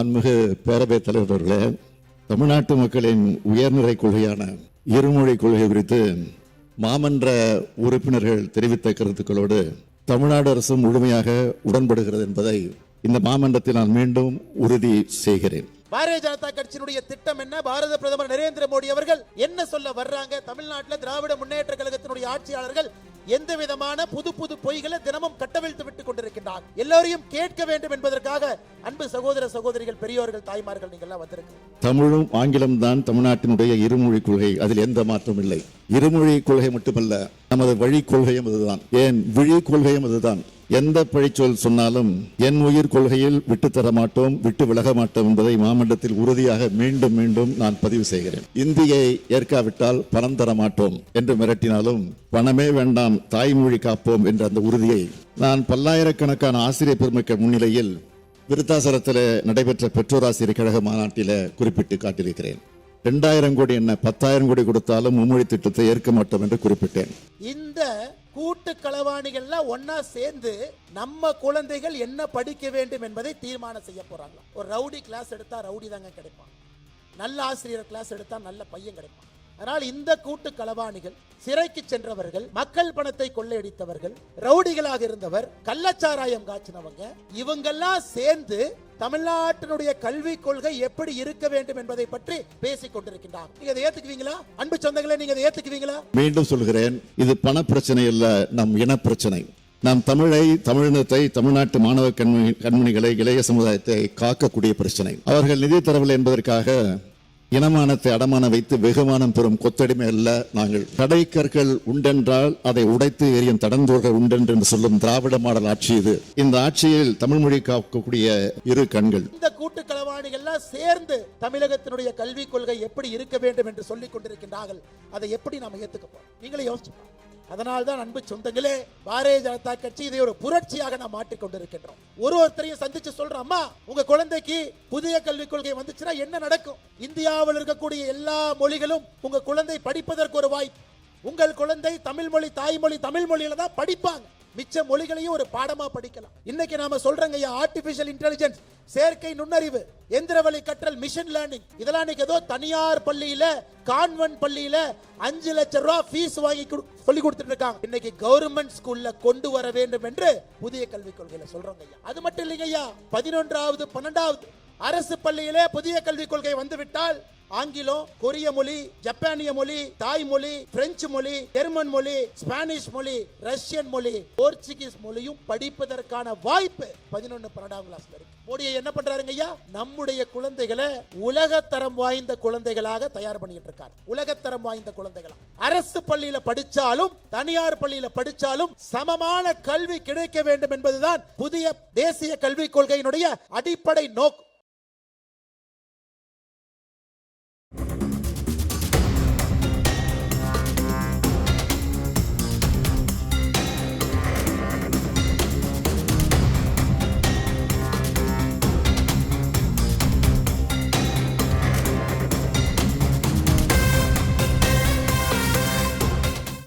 மாண்புமிகு பேரவைத் தலைவர் அவர்களே தமிழ்நாட்டு மக்களின் உயர்நிலை கொள்கையான இருமொழி கொள்கை குறித்து மாமன்ற உறுப்பினர்கள் தெரிவித்த கருத்துக்களோடு தமிழ்நாடு அரசு முழுமையாக உடன்படுகிறது என்பதை இந்த மாமன்றத்தில் நான் மீண்டும் உறுதி செய்கிறேன். பாரதிய ஜனதா கட்சியினுடைய திட்டம் என்ன? பாரத பிரதமர் நரேந்திர மோடி அவர்கள் என்ன சொல்ல வர்றாங்க? தமிழ்நாட்டில் திராவிட முன்னேற்ற கழகத்தினுடைய ஆட்சியாளர்கள் எந்த விதமான புது புது பொய்களை தினமும் கட்டவிழ்த்து விட்டுக் கொண்டிருக்கின்றார். எல்லோரையும் கேட்க வேண்டும் என்பதற்காக அன்பு சகோதர சகோதரிகள் பெரியோர்கள் தாய்மார்கள் நீங்கள் எல்லாம் வந்திருக்கு தமிழும் ஆங்கிலம் தான் தமிழ்நாட்டினுடைய இருமொழி கொள்கை. அதில் எந்த மாற்றமும் இல்லை. இருமொழி கொள்கை மட்டுமல்ல நமது வழி கொள்கையும் அதுதான். ஏன் விழி கொள்கையும் அதுதான்? எந்த பழிச்சொல் சொன்னாலும் என் உயிர் கொள்கையில் விட்டு தர மாட்டோம் விட்டு விலக மாட்டோம் என்பதை மாமண்டத்தில் உறுதியாக மீண்டும் மீண்டும் நான் பதிவு செய்கிறேன். இந்தியை ஏற்காவிட்டால் பணம் தர மாட்டோம் என்று மிரட்டினாலும் பணமே வேண்டாம் தாய்மொழி காப்போம் என்ற அந்த உறுதியை நான் பல்லாயிரக்கணக்கான ஆசிரியர் பெருமக்கள் முன்னிலையில் விருத்தாசலத்தில் நடைபெற்ற பெற்றோர் ஆசிரியர் கழக மாநாட்டில குறிப்பிட்டு காட்டியிருக்கிறேன். ரெண்டாயிரம் கோடி என்ன பத்தாயிரம் கோடி கொடுத்தாலும் மும்மொழி திட்டத்தை ஏற்க மாட்டோம் என்று குறிப்பிட்டேன். இந்த கூட்டு களவாணிகள்லாம் ஒன்னா சேர்ந்து நம்ம குழந்தைகள் என்ன படிக்க வேண்டும் என்பதை தீர்மானம் செய்ய போறாங்க. ஒரு ரவுடி கிளாஸ் எடுத்தா ரவுடி தாங்க கிடைப்பான். நல்ல ஆசிரியர் கிளாஸ் எடுத்தா நல்ல பையன் கிடைப்பான். அதனால் இந்த கூட்டு களவாணிகள் சிறைக்கு சென்றவர்கள் மக்கள் பணத்தை கொள்ளையடித்தவர்கள் ரவுடிகளாக இருந்தவர் கள்ளச்சாராயம் காய்ச்சினவங்க இவங்கெல்லாம் சேர்ந்து தமிழ்நாட்டினுடைய கல்வி கொள்கை எப்படி இருக்க வேண்டும் என்பதை பற்றி பேசிக் கொண்டிருக்கின்றார். நீங்க அதை ஏத்துக்குவீங்களா? அன்பு சொந்தங்களே நீங்க அதை ஏத்துக்குவீங்களா? மீண்டும் சொல்கிறேன் இது பண பிரச்சனை அல்ல நம் இன பிரச்சனை. நாம் தமிழை தமிழினத்தை தமிழ்நாட்டு மாணவ கண்மணி கண்மணிகளை இளைய சமுதாயத்தை காக்கக்கூடிய பிரச்சனை. அவர்கள் நிதி தரவில்லை என்பதற்காக இனமானத்தை அடமான வைத்து வெகுமானம் பெறும் கொத்தடிமை அல்ல நாங்கள். தடை கற்கள் உண்டென்றால் அதை உடைத்து எரியும் தடந்தோர்கள் உண்டென்று என்று சொல்லும் திராவிட மாடல் ஆட்சி இது. இந்த ஆட்சியில் தமிழ் மொழி காக்கக்கூடிய இரு கண்கள். இந்த கூட்டு களவாணிகள்லாம் சேர்ந்து தமிழகத்தினுடைய கல்விக் கொள்கை எப்படி இருக்க வேண்டும் என்று சொல்லிக் கொண்டிருக்கின்றார்கள். அதை எப்படி நாம ஏத்துக்க போறோம்? நீங்களே யோசிச்சு அதனால் தான் அன்பு சொந்தங்களே பாரதிய ஜனதா கட்சி இதை ஒரு புரட்சியாக நாம் மாற்றிக்கொண்டிருக்கின்றோம். ஒரு ஒருத்தரையும் சந்திச்சு சொல்றோம் அம்மா உங்க குழந்தைக்கு புதிய கல்விக் கொள்கை வந்துச்சுன்னா என்ன நடக்கும்? இந்தியாவில் இருக்கக்கூடிய எல்லா மொழிகளும் உங்க குழந்தை படிப்பதற்கு ஒரு வாய்ப்பு. உங்கள் குழந்தை தமிழ் மொழி தாய்மொழி தமிழ் மொழியில தான் படிப்பாங்க. மிச்ச மொழிகளையும் ஒரு பாடமா படிக்கலாம். இன்னைக்கு நாம சொல்றங்க ஐயா ஆர்டிபிஷியல் இன்டெலிஜென்ஸ் செயற்கை நுண்ணறிவு எந்திரவழி கற்றல் மிஷின் லேர்னிங் இதெல்லாம் இன்னைக்கு ஏதோ தனியார் பள்ளியில கான்வென்ட் பள்ளியில அஞ்சு லட்சம் ரூபாய் ஃபீஸ் வாங்கி கொடு- சொல்லி கொடுத்துட்டு இருக்காங்க. இன்னைக்கு கவர்மெண்ட் ஸ்கூல்ல கொண்டு வர வேண்டும் என்று புதிய கல்விக் கொள்கையில சொல்றாங்க ஐயா. அது மட்டும் இல்லைங்க ஐயா. பதினொன்றாவது பன்னெண்டாவது அரசு பள்ளியிலே புதிய கல்விக் கொள்கை வந்துவிட்டால் ஆங்கிலம் கொரிய மொழி ஜப்பானிய மொழி தாய் மொழி பிரெஞ்சு மொழி ஜெர்மன் மொழி ஸ்பானிஷ் மொழி ரஷ்யன் மொழி போர்ச்சுகீஸ் மொழியும் படிப்பதற்கான வாய்ப்பு பதினொன்னு பன்னெண்டாம் கிளாஸ்ல இருக்கு. மோடியை என்ன பண்றாருங்க ஐயா? நம்முடைய குழந்தைகளை உலகத்தரம் வாய்ந்த குழந்தைகளாக தயார் பண்ணிட்டு இருக்காரு. உலகத்தரம் வாய்ந்த குழந்தைகளா. அரசு பள்ளியில படிச்சாலும் தனியார் பள்ளியில படிச்சாலும் சமமான கல்வி கிடைக்க வேண்டும் என்பதுதான் புதிய தேசிய கல்விக் கொள்கையினுடைய அடிப்படை நோக்கம்.